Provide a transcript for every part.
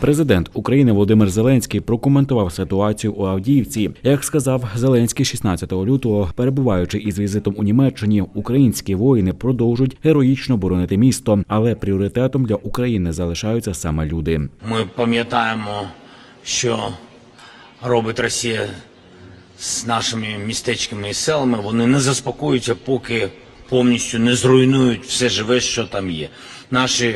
Президент України Володимир Зеленський прокоментував ситуацію у Авдіївці. Як сказав Зеленський 16 лютого, перебуваючи із візитом у Німеччині, українські воїни продовжують героїчно боронити місто, але пріоритетом для України залишаються саме люди. Ми пам'ятаємо, що робить Росія з нашими містечками і селами. Вони не заспокоюються, поки повністю не зруйнують все живе, що там є. Наші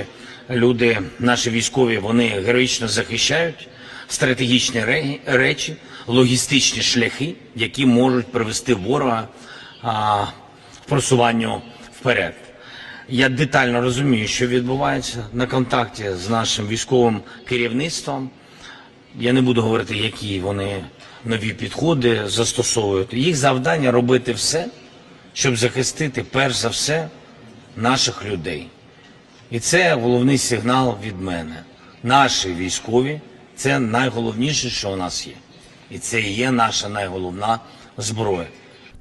люди, наші військові, вони героїчно захищають стратегічні речі, логістичні шляхи, які можуть привести ворога в просуванню вперед. Я детально розумію, що відбувається на контакті з нашим військовим керівництвом. Я не буду говорити, які вони нові підходи застосовують. Їх завдання робити все, щоб захистити перш за все наших людей. І це головний сигнал від мене. Наші військові це найголовніше, що у нас є. І це і є наша найголовна зброя.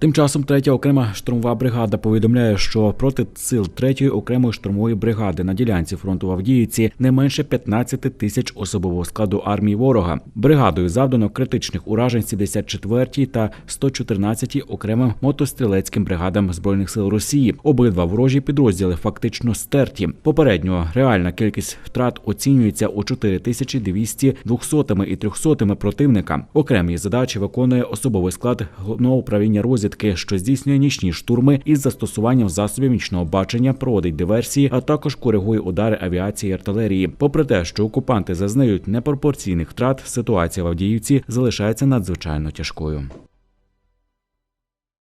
Тим часом третя окрема штурмова бригада повідомляє, що проти сил третьої окремої штурмової бригади на ділянці фронту в Авдіївці не менше 15 тисяч особового складу армії ворога. Бригадою завдано критичних уражень 74-й та 114-й окремим мотострілецьким бригадам збройних сил Росії. Обидва ворожі підрозділи фактично стерті. Попередньо реальна кількість втрат оцінюється у 4200 200 і 300 противника. Окремі задачі виконує особовий склад головного управління розвідки, що здійснює нічні штурми із застосуванням засобів нічного бачення, проводить диверсії, а також коригує удари авіації і артилерії. Попри те, що окупанти зазнають непропорційних втрат, ситуація в Авдіївці залишається надзвичайно тяжкою.